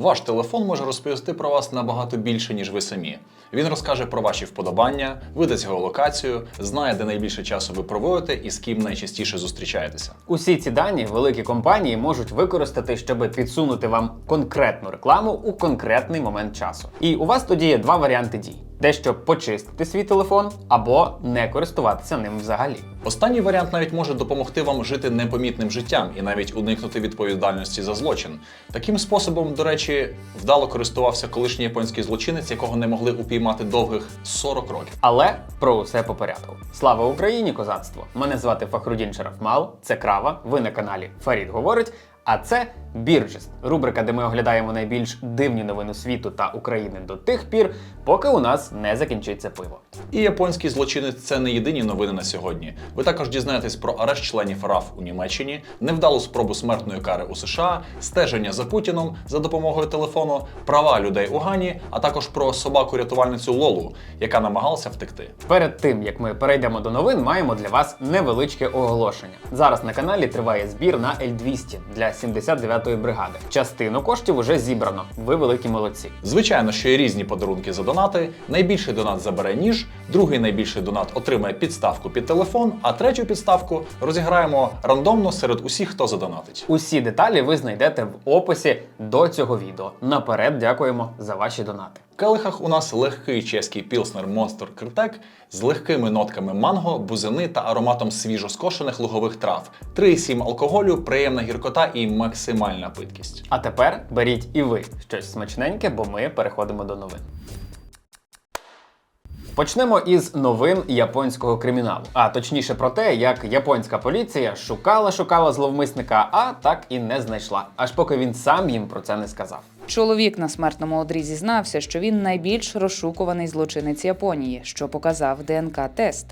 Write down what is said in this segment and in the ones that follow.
Ваш телефон може розповісти про вас набагато більше, ніж ви самі. Він розкаже про ваші вподобання, видасть геолокацію, знає, де найбільше часу ви проводите і з ким найчастіше зустрічаєтеся. Усі ці дані великі компанії можуть використати, щоб підсунути вам конкретну рекламу у конкретний момент часу. І у вас тоді є два варіанти дій: дещо почистити свій телефон або не користуватися ним взагалі. Останній варіант навіть може допомогти вам жити непомітним життям і навіть уникнути відповідальності за злочин. Таким способом, до речі, вдало користувався колишній японський злочинець, якого не могли упіймати довгих 40 років. Але про усе по порядку. Слава Україні, козацтво! Мене звати Фахрудін Шарафмал, це Крава. Ви на каналі Фарід говорить. А це Бірджест, рубрика, де ми оглядаємо найбільш дивні новини світу та України до тих пір, поки у нас не закінчиться пиво. І японський злочинець це не єдині новини на сьогодні. Ви також дізнаєтесь про арешт членів РАФ у Німеччині, невдалу спробу смертної кари у США, стеження за Путіном за допомогою телефону, права людей у Гані, а також про собаку-рятувальницю Лолу, яка намагалася втекти. Перед тим як ми перейдемо до новин, маємо для вас невеличке оголошення. Зараз на каналі триває збір на L200 для 79-ї бригади. Частину коштів уже зібрано. Ви великі молодці. Звичайно, що є різні подарунки за донати. Найбільший донат забере ніж, другий найбільший донат отримає підставку під телефон, а третю підставку розіграємо рандомно серед усіх, хто задонатить. Усі деталі ви знайдете в описі до цього відео. Наперед дякуємо за ваші донати. Келихах у нас легкий чеський пілснер Monster Критек з легкими нотками манго, бузини та ароматом свіжоскошених лугових трав, 3,7 алкоголю, приємна гіркота і максимальна питкість. А тепер беріть і ви щось смачненьке, бо ми переходимо до новин. Почнемо із новин японського криміналу, а точніше про те, як японська поліція шукала шукала зловмисника, а так і не знайшла, аж поки він сам їм про це не сказав. Чоловік на смертному одрі зізнався, що він найбільш розшукуваний злочинець Японії, що показав ДНК-тест.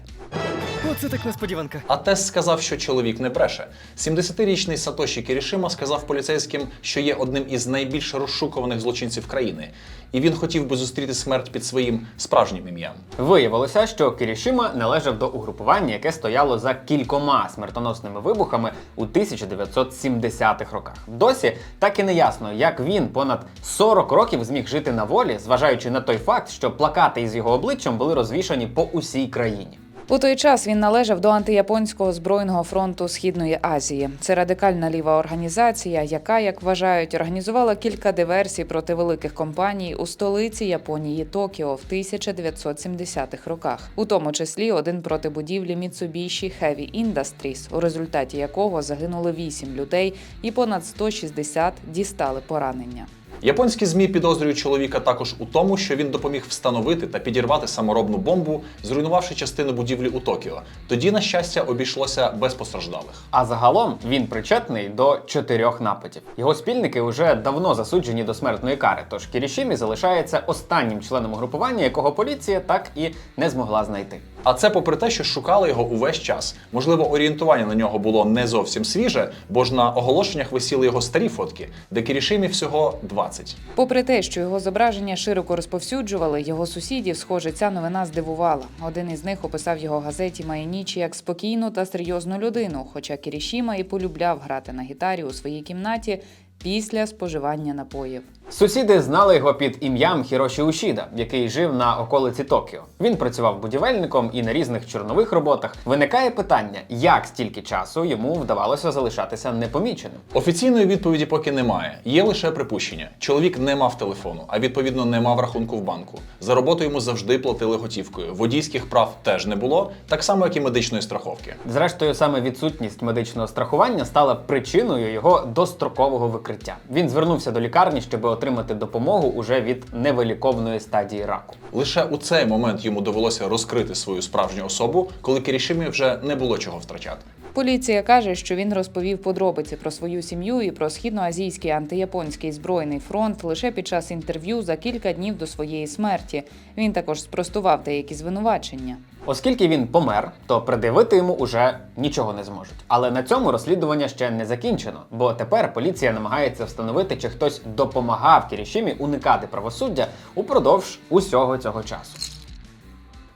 Оце так несподіванка. А тест сказав, що чоловік не бреше. 70-річний Сатоші Кірішима сказав поліцейським, що є одним із найбільш розшукуваних злочинців країни, і він хотів би зустріти смерть під своїм справжнім ім'ям. Виявилося, що Кірішима належав до угрупування, яке стояло за кількома смертоносними вибухами у 1970-х роках. Досі так і не ясно, як він понад 40 років зміг жити на волі, зважаючи на той факт, що плакати із його обличчям були розвішані по усій країні. У той час він належав до антияпонського збройного фронту Східної Азії. Це радикальна ліва організація, яка, як вважають, організувала кілька диверсій проти великих компаній у столиці Японії Токіо в 1970-х роках, у тому числі один проти будівлі Mitsubishi Heavy Industries, у результаті якого загинули 8 людей і понад 160 дістали поранення. Японські змі підозрюють чоловіка також у тому, що він допоміг встановити та підірвати саморобну бомбу, зруйнувавши частину будівлі у Токіо. Тоді, на щастя, обійшлося без постраждалих. А загалом він причетний до чотирьох нападів. Його спільники вже давно засуджені до смертної кари. Тож Кірішімі залишається останнім членом угрупування, якого поліція так і не змогла знайти. А це попри те, що шукали його увесь час. Можливо, орієнтування на нього було не зовсім свіже, бо ж на оголошеннях висіли його старі фотки, де Кірішимі всього 20. Попри те, що його зображення широко розповсюджували, його сусідів, схоже, ця новина здивувала. Один із них описав його газеті Майнічі як спокійну та серйозну людину, хоча Кірішіма і полюбляв грати на гітарі у своїй кімнаті після споживання напоїв. Сусіди знали його під ім'ям Хіроші Ушіда, який жив на околиці Токіо. Він працював будівельником і на різних чорнових роботах. Виникає питання, як стільки часу йому вдавалося залишатися непоміченим. Офіційної відповіді поки немає. Є лише припущення. Чоловік не мав телефону, а відповідно не мав рахунку в банку. За роботу йому завжди платили готівкою. Водійських прав теж не було, так само як і медичної страховки. Зрештою, саме відсутність медичного страхування стала причиною його дострокового викриття. Він звернувся до лікарні, щоб отримати допомогу уже від невиліковної стадії раку. Лише у цей момент йому довелося розкрити свою справжню особу, коли Кірішимі вже не було чого втрачати. Поліція каже, що він розповів подробиці про свою сім'ю і про східноазійський антияпонський збройний фронт лише під час інтерв'ю за кілька днів до своєї смерті. Він також спростував деякі звинувачення. Оскільки він помер, то придивити йому уже нічого не зможуть. Але на цьому розслідування ще не закінчено, бо тепер поліція намагається встановити, чи хтось допомагав Кірішімі уникати правосуддя упродовж усього цього часу.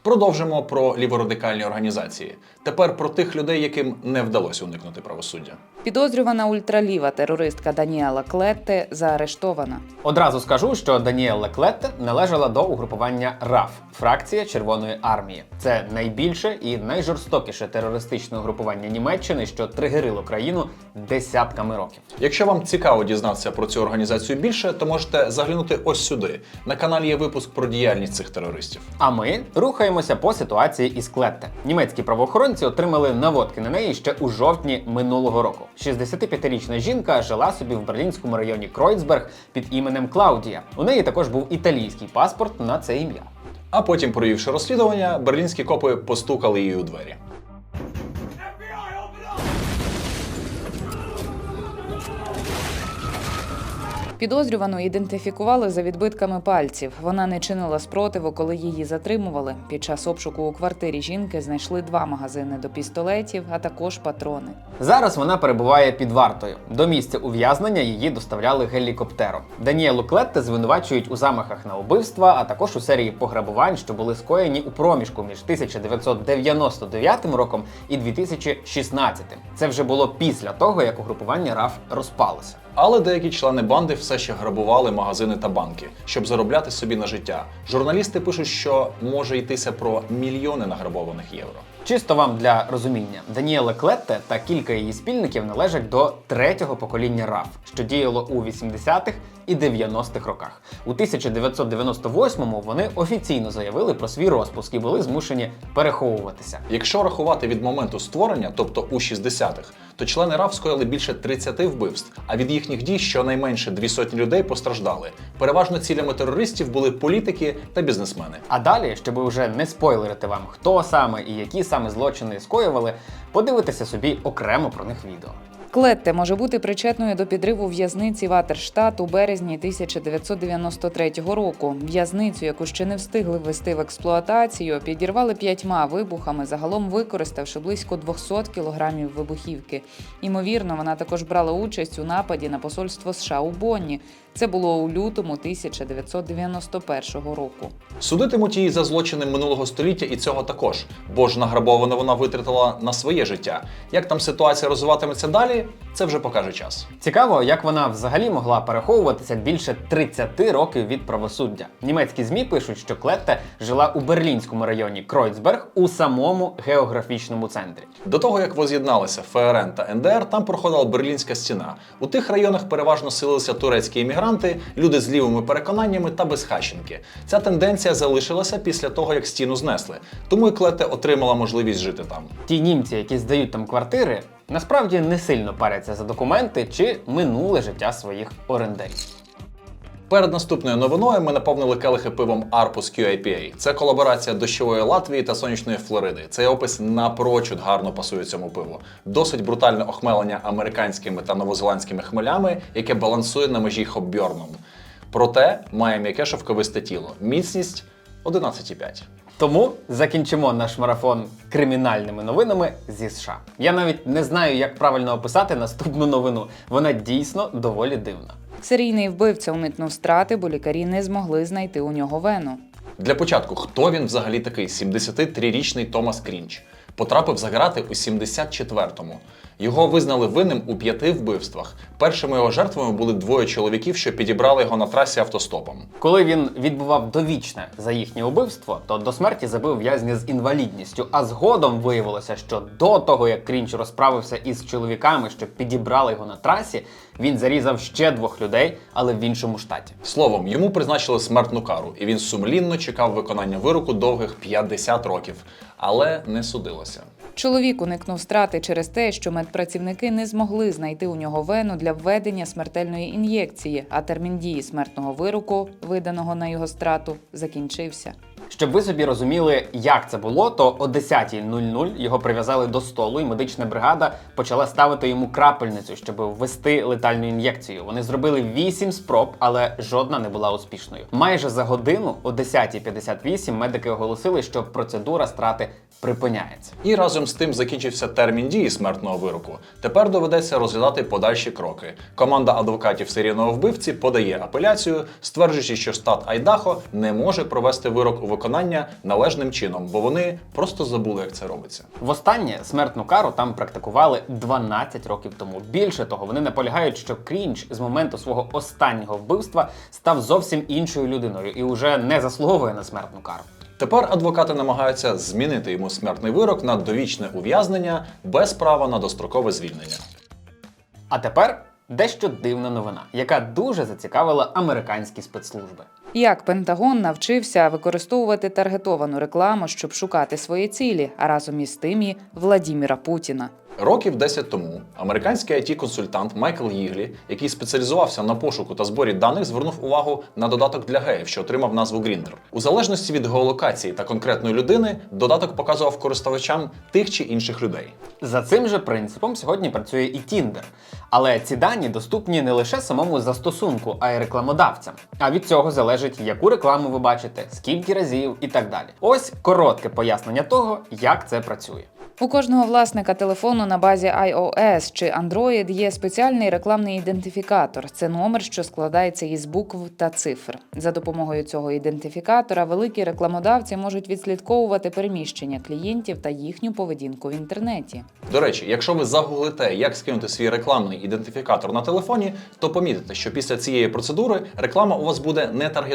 Продовжимо про ліворадикальні організації. Тепер про тих людей, яким не вдалося уникнути правосуддя. Підозрювана ультраліва терористка Даніела Клетте заарештована. Одразу скажу, що Даніелла Клетте належала до угрупування РАФ фракція Червоної армії. Це найбільше і найжорстокіше терористичне угрупування Німеччини, що тригерило країну десятками років. Якщо вам цікаво дізнатися про цю організацію більше, то можете заглянути ось сюди. На каналі є випуск про діяльність цих терористів. А ми рухаємося по ситуації із Клетте. Німецькі правоохоронці отримали наводки на неї ще у жовтні минулого року. 65-річна жінка жила собі в берлінському районі Кройцберг під іменем Клаудія. У неї також був італійський паспорт на це ім'я. А потім, провівши розслідування, берлінські копи постукали її у двері. Підозрювану ідентифікували за відбитками пальців. Вона не чинила спротиву, коли її затримували. Під час обшуку у квартирі жінки знайшли два магазини до пістолетів, а також патрони. Зараз вона перебуває під вартою. До місця ув'язнення її доставляли гелікоптером. Даніелу Клетте звинувачують у замахах на убивства, а також у серії пограбувань, що були скоєні у проміжку між 1999 роком і 2016. Це вже було після того, як угрупування РАФ розпалося. Але деякі члени банди все ще грабували магазини та банки, щоб заробляти собі на життя. Журналісти пишуть, що може йтися про мільйони награбованих євро. Чисто вам для розуміння, Даніела Клетте та кілька її спільників належать до третього покоління РАФ, що діяло у 80-х і 90-х роках. У 1998-му вони офіційно заявили про свій розпуск і були змушені переховуватися. Якщо рахувати від моменту створення, тобто у 60-х, то члени РАФ скоїли більше 30 вбивств, а від їхніх дій щонайменше дві сотні людей постраждали. Переважно цілями терористів були політики та бізнесмени. А далі, щоб уже не спойлерити вам, хто саме і які саме злочини скоювали, подивитися собі окремо про них відео. Клетте може бути причетною до підриву в'язниці Ватерштат у березні 1993 року. В'язницю, яку ще не встигли ввести в експлуатацію, підірвали п'ятьма вибухами, загалом використавши близько 200 кілограмів вибухівки. Імовірно, вона також брала участь у нападі на посольство США у Бонні. Це було у лютому 1991 року. Судитимуть її за злочини минулого століття і цього також, бо ж награбоване вона витратила на своє життя. Як там ситуація розвиватиметься далі, це вже покаже час. Цікаво, як вона взагалі могла переховуватися більше 30 років від правосуддя. Німецькі змі пишуть, що Клетте жила у берлінському районі Кройцберг у самому географічному центрі. До того як воз'єдналися ФРН та НДР, там проходила Берлінська стіна. У тих районах переважно селилися турецькі іммігранти, люди з лівими переконаннями та безхащенки. Ця тенденція залишилася після того, як стіну знесли. Тому і Клете отримала можливість жити там. Ті німці, які здають там квартири, насправді не сильно паряться за документи чи минуле життя своїх орендарів. Перед наступною новиною ми наповнили келихи пивом Arpus QIPA. Це колаборація дощової Латвії та сонячної Флориди. Цей опис напрочуд гарно пасує цьому пиву. Досить брутальне охмелення американськими та новозеландськими хмелями, яке балансує на межі хоббьорном. Проте має м'яке шовковисте тіло. Міцність 11,5. Тому закінчимо наш марафон кримінальними новинами зі США. Я навіть не знаю, як правильно описати наступну новину. Вона дійсно доволі дивна. Серійний вбивця уникнув страти, бо лікарі не змогли знайти у нього вену. Для початку, хто він взагалі такий? 73-річний Томас Крінч. Потрапив за грати у 74-му. Його визнали винним у п'яти вбивствах. Першими його жертвами були двоє чоловіків, що підібрали його на трасі автостопом. Коли він відбував довічне за їхнє убивство, то до смерті забив в'язня з інвалідністю. А згодом виявилося, що до того як Крінч розправився із чоловіками, що підібрали його на трасі, він зарізав ще двох людей, але в іншому штаті. Словом, йому призначили смертну кару, і він сумлінно чекав виконання вироку довгих 50 років, але не судилося. Чоловік уникнув страти через те, що медпрацівники не змогли знайти у нього вену для введення смертельної ін'єкції, а термін дії смертного вироку, виданого на його страту, закінчився. Щоб ви собі розуміли, як це було, то о 10.00 його прив'язали до столу, і медична бригада почала ставити йому крапельницю, щоб ввести летальну ін'єкцію. Вони зробили 8 спроб, але жодна не була успішною. Майже за годину, о 10.58, медики оголосили, що процедура страти припиняється. І разом з тим закінчився термін дії смертного вироку. Тепер доведеться розглядати подальші кроки. Команда адвокатів серійного вбивці подає апеляцію, стверджуючи, що штат Айдахо не може провести вирок у виконанні виконання належним чином, бо вони просто забули, як це робиться. Востаннє смертну кару там практикували 12 років тому. Більше того, вони наполягають, що Крінч з моменту свого останнього вбивства став зовсім іншою людиною і уже не заслуговує на смертну кару. Тепер адвокати намагаються змінити йому смертний вирок на довічне ув'язнення без права на дострокове звільнення. А тепер дещо дивна новина, яка дуже зацікавила американські спецслужби. Як Пентагон навчився використовувати таргетовану рекламу, щоб шукати свої цілі, а разом із тим і Владіміра Путіна. Років 10 тому американський it консультант Майкл Їглі, який спеціалізувався на пошуку та зборі даних, звернув увагу на додаток для геїв, що отримав назву Grindr. У залежності від геолокації та конкретної людини, додаток показував користувачам тих чи інших людей. За цим же принципом сьогодні працює і Tinder. Але ці дані доступні не лише самому застосунку, а й рекламодавцям. А від цього залежить, яку рекламу ви бачите, скільки разів і так далі. Ось коротке пояснення того, як це працює. У кожного власника телефону на базі iOS чи Android є спеціальний рекламний ідентифікатор. Це номер, що складається із букв та цифр. За допомогою цього ідентифікатора великі рекламодавці можуть відслідковувати переміщення клієнтів та їхню поведінку в інтернеті. До речі, якщо ви загуглите, як скинути свій рекламний ідентифікатор на телефоні, то помітите, що після цієї процедури реклама у вас буде не таргетована.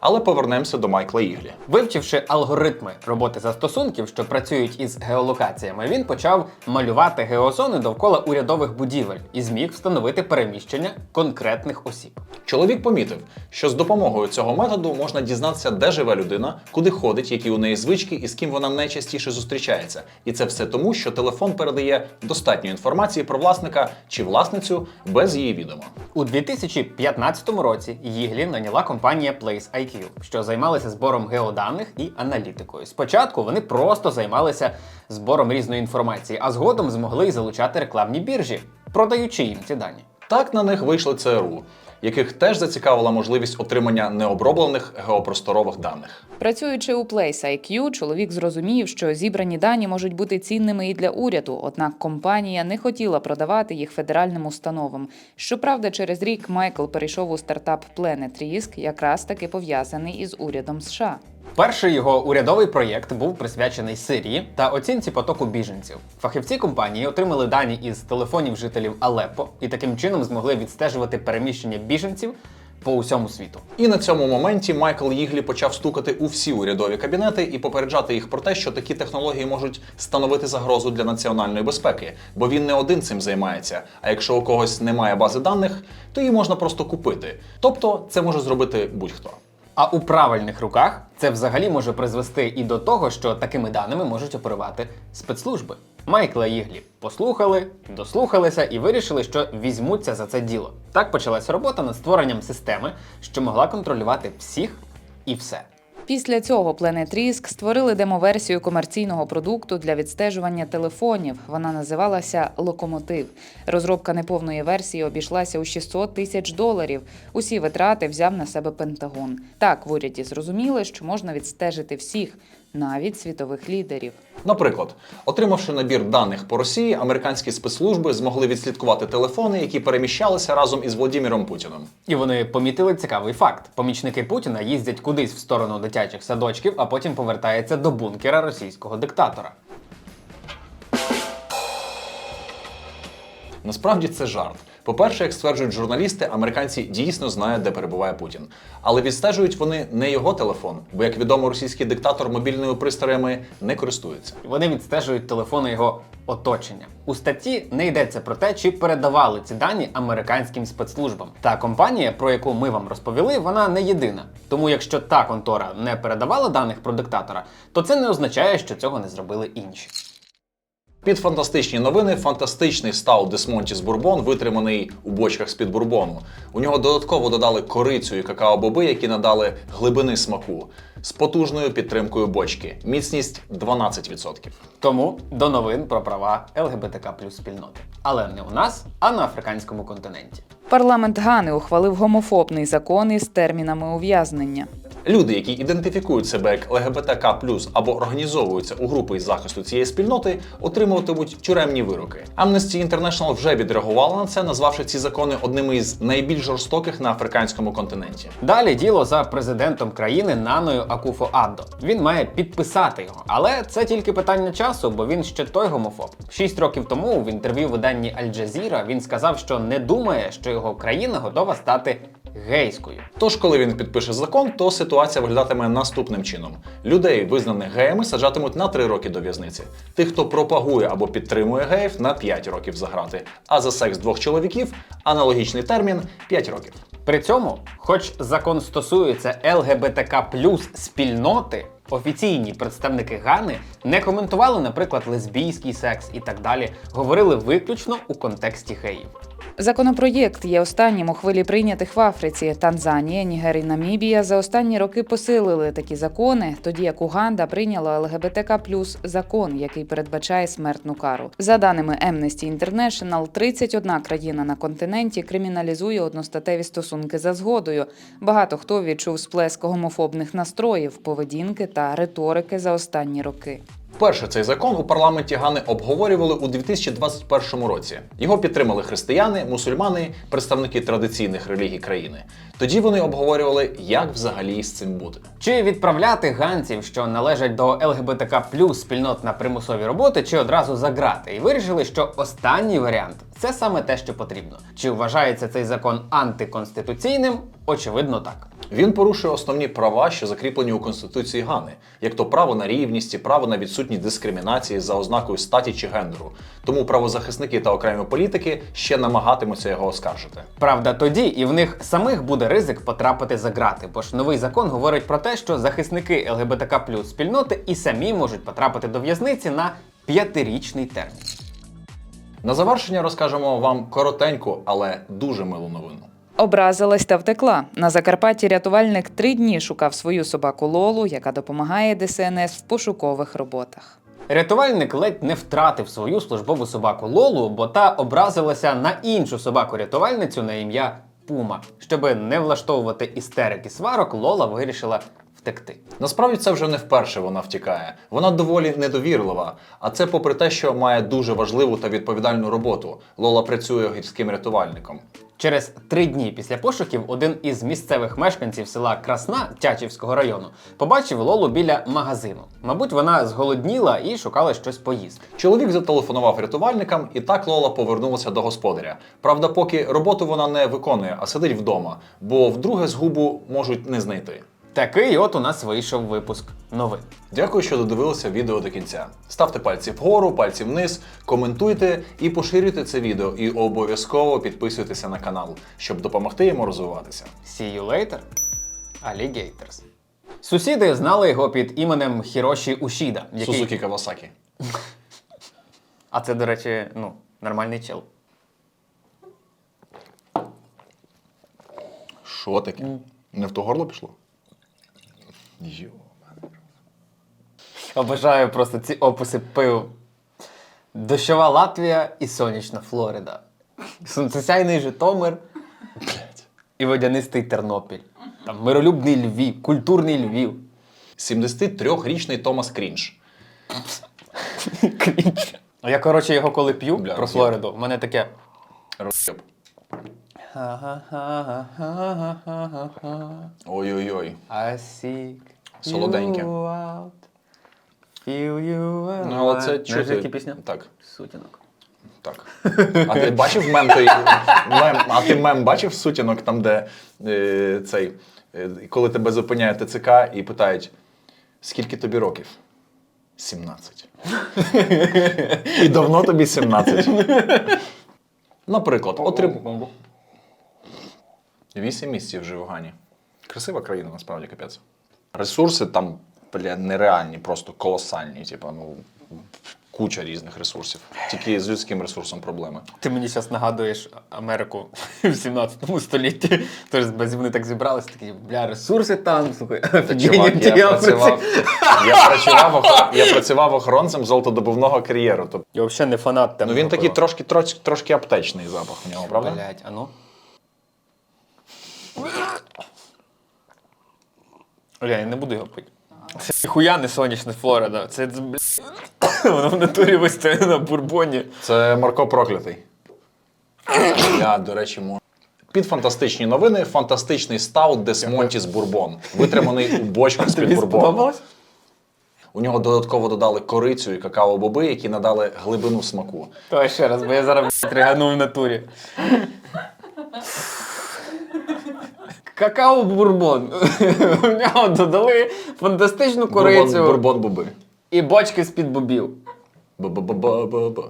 Але повернемося до Майкла Іглі. Вивчивши алгоритми роботи застосунків, що працюють із геолокаціями, він почав малювати геозони довкола урядових будівель і зміг встановити переміщення конкретних осіб. Чоловік помітив, що з допомогою цього методу можна дізнатися, де живе людина, куди ходить, які у неї звички і з ким вона найчастіше зустрічається. І це все тому, що телефон передає достатньо інформації про власника чи власницю без її відома. У 2015 році Їглі наняла компанія PlaceIQ, що займалася збором геоданих і аналітикою. Спочатку вони просто займалися збором різної інформації, а згодом змогли й залучати рекламні біржі, продаючи їм ці дані. Так на них вийшли ЦРУ, яких теж зацікавила можливість отримання необроблених геопросторових даних. Працюючи у Place IQ, чоловік зрозумів, що зібрані дані можуть бути цінними і для уряду, однак компанія не хотіла продавати їх федеральним установам. Щоправда, через рік Майкл перейшов у стартап Planet Risk, якраз таки пов'язаний із урядом США. Перший його урядовий проєкт був присвячений Сирії та оцінці потоку біженців. Фахівці компанії отримали дані із телефонів жителів Алеппо і таким чином змогли відстежувати переміщення біженців по усьому світу. І на цьому моменті Майкл Їглі почав стукати у всі урядові кабінети і попереджати їх про те, що такі технології можуть становити загрозу для національної безпеки, бо він не один цим займається. А якщо у когось немає бази даних, то її можна просто купити. Тобто це може зробити будь-хто. А у правильних руках це взагалі може призвести і до того, що такими даними можуть оперувати спецслужби. Майкла Іглі послухали, дослухалися і вирішили, що візьмуться за це діло. Так почалась робота над створенням системи, що могла контролювати всіх і все. Після цього Пленетріск створили демоверсію комерційного продукту для відстежування телефонів. Вона називалася Локомотив. Розробка неповної версії обійшлася у 600 тисяч доларів. Усі витрати взяв на себе Пентагон. Так в уряді зрозуміли, що можна відстежити всіх, навіть світових лідерів. Наприклад, отримавши набір даних по Росії, американські спецслужби змогли відслідкувати телефони, які переміщалися разом із Владіміром Путіним. І вони помітили цікавий факт: помічники Путіна їздять кудись в сторону дитячих садочків, а потім повертаються до бункера російського диктатора. Насправді це жарт. По-перше, як стверджують журналісти, американці дійсно знають, де перебуває Путін. Але відстежують вони не його телефон, бо, як відомо, російський диктатор мобільними пристроями не користується. Вони відстежують телефони його оточення. У статті не йдеться про те, чи передавали ці дані американським спецслужбам. Та компанія, про яку ми вам розповіли, вона не єдина. Тому якщо та контора не передавала даних про диктатора, то це не означає, що цього не зробили інші. Під фантастичні новини фантастичний стаут Десмонтіс Бурбон, витриманий у бочках з-під бурбону. У нього додатково додали корицю і какао-боби, які надали глибини смаку з потужною підтримкою бочки. Міцність 12%. Тому до новин про права ЛГБТК плюс спільноти. Але не у нас, а на африканському континенті. Парламент Гани ухвалив гомофобний закон із термінами ув'язнення. Люди, які ідентифікують себе як ЛГБТК або організовуються у групи із захисту цієї спільноти, отримуватимуть тюремні вироки. Amnesty International вже відреагувала на це, назвавши ці закони одними із найбільш жорстоких на африканському континенті. Далі діло за президентом країни Наною Акуфо Аддо. Він має підписати його, але це тільки питання часу, бо він ще той гомофоб. Шість років тому в інтерв'ю виданні Аль Джазіра він сказав, що не думає, що його країна готова стати гейською. Тож, коли він підпише закон, то ситуація виглядатиме наступним чином: людей, визнаних геями, саджатимуть на 3 роки до в'язниці. Тих, хто пропагує або підтримує геїв, на 5 років за грати. А за секс двох чоловіків аналогічний термін 5 років. При цьому, хоч закон стосується ЛГБТК плюс спільноти, офіційні представники Гани не коментували, наприклад, лесбійський секс і так далі, говорили виключно у контексті геїв. Законопроєкт є останнім у хвилі прийнятих в Африці. Танзанія, Нігер і Намібія за останні роки посилили такі закони, тоді як Уганда прийняла ЛГБТК плюс закон, який передбачає смертну кару. За даними Amnesty International, 31 країна на континенті криміналізує одностатеві стосунки за згодою. Багато хто відчув сплеск гомофобних настроїв, поведінки та риторики за останні роки. Вперше цей закон у парламенті Гани обговорювали у 2021 році. Його підтримали християни, мусульмани, представники традиційних релігій країни. Тоді вони обговорювали, як взагалі з цим бути. Чи відправляти ганців, що належать до ЛГБТК плюс спільнот на примусові роботи, чи одразу за грати, і вирішили, що останній варіант це саме те, що потрібно. Чи вважається цей закон антиконституційним? Очевидно, так. Він порушує основні права, що закріплені у Конституції Гани, як то право на рівність і право на відсутність дискримінації за ознакою статі чи гендеру. Тому правозахисники та окремі політики ще намагатимуться його оскаржити. Правда, тоді і в них самих буде ризик потрапити за грати, бо ж новий закон говорить про те, що захисники ЛГБТК спільноти і самі можуть потрапити до в'язниці на п'ятирічний термін. На завершення розкажемо вам коротеньку, але дуже милу новину. Образилась та втекла. На Закарпатті рятувальник три дні шукав свою собаку Лолу, яка допомагає ДСНС в пошукових роботах. Рятувальник ледь не втратив свою службову собаку Лолу, бо та образилася на іншу собаку-рятувальницю на ім'я Пума. Щоби не влаштовувати істерики сварок, Лола вирішила втекти. Насправді це вже не вперше вона втікає. Вона доволі недовірлива. А це попри те, що має дуже важливу та відповідальну роботу. Лола працює гірським рятувальником. Через три дні після пошуків один із місцевих мешканців села Красна Тячівського району побачив Лолу біля магазину. Мабуть, вона зголодніла і шукала щось поїсти. Чоловік зателефонував рятувальникам, і так Лола повернулася до господаря. Правда, поки роботу вона не виконує, а сидить вдома, бо вдруге згубу можуть не знайти. Такий от у нас вийшов випуск новин. Дякую, що додивилися відео до кінця. Ставте пальці вгору, пальці вниз, коментуйте і поширюйте це відео. І обов'язково підписуйтеся на канал, щоб допомогти йому розвиватися. See you later, alligators. Сусіди знали його під іменем Хіроші Ушіда, який... Сузукі Кавасакі. А це, до речі, ну, нормальний чел. Що таке? Не в то горло пішло? Йо. Обожаю просто ці описи пив. Дощова Латвія і сонячна Флорида. Сонцесяйний Житомир і водянистий Тернопіль. Там миролюбний Львів, культурний Львів. 73-річний Томас Крінж. Крінж. А я, коротше, його коли п'ю Бля, про Флориду, в мене таке. Роз'єб. Ой-ой-ой. I seek Солоденьке. you out, feel you out. Ну, але це чути. пісня? Так. Сутінок. Так. А ти бачив мем той мем, а ти мем бачив сутінок, там, де е, цей, е, коли тебе зупиняє ТЦК і питають, скільки тобі років? 17. І давно тобі 17. Наприклад, отрим... 8 місяців жив в Гані. Красива країна, насправді, капець. Ресурси там, бля, нереальні, просто колосальні. Типа, ну, куча різних ресурсів. Тільки з людським ресурсом проблеми. Ти мені зараз нагадуєш Америку в 17 столітті. Тож вони так зібралися, такі, бля, ресурси там, слухай, чувак, я, працював, я, працював, я працював охоронцем золотодобувного кар'єру. Я взагалі не фанат ну, він такий трошки, трошки, трошки аптечний запах в нього, правда? Блять, а ну. Я не буду його пити. Це ніхуя не сонячна Флорида. Це, бля, воно в натурі вистояне на бурбоні. Це Марко проклятий. Я, до речі, можу. Під фантастичні новини фантастичний стаут Десмонтіс Бурбон, витриманий у бочках з-під Тобі бурбону. сподобалось? У нього додатково додали корицю і какао-боби, які надали глибину смаку. Давай ще раз, бо я зараз бля, тригану в натурі. Какао бурбон. В нього додали фантастичну корицю бурбон-буби. і бочки з-під бобів. Ба-ба-ба-ба-ба-ба.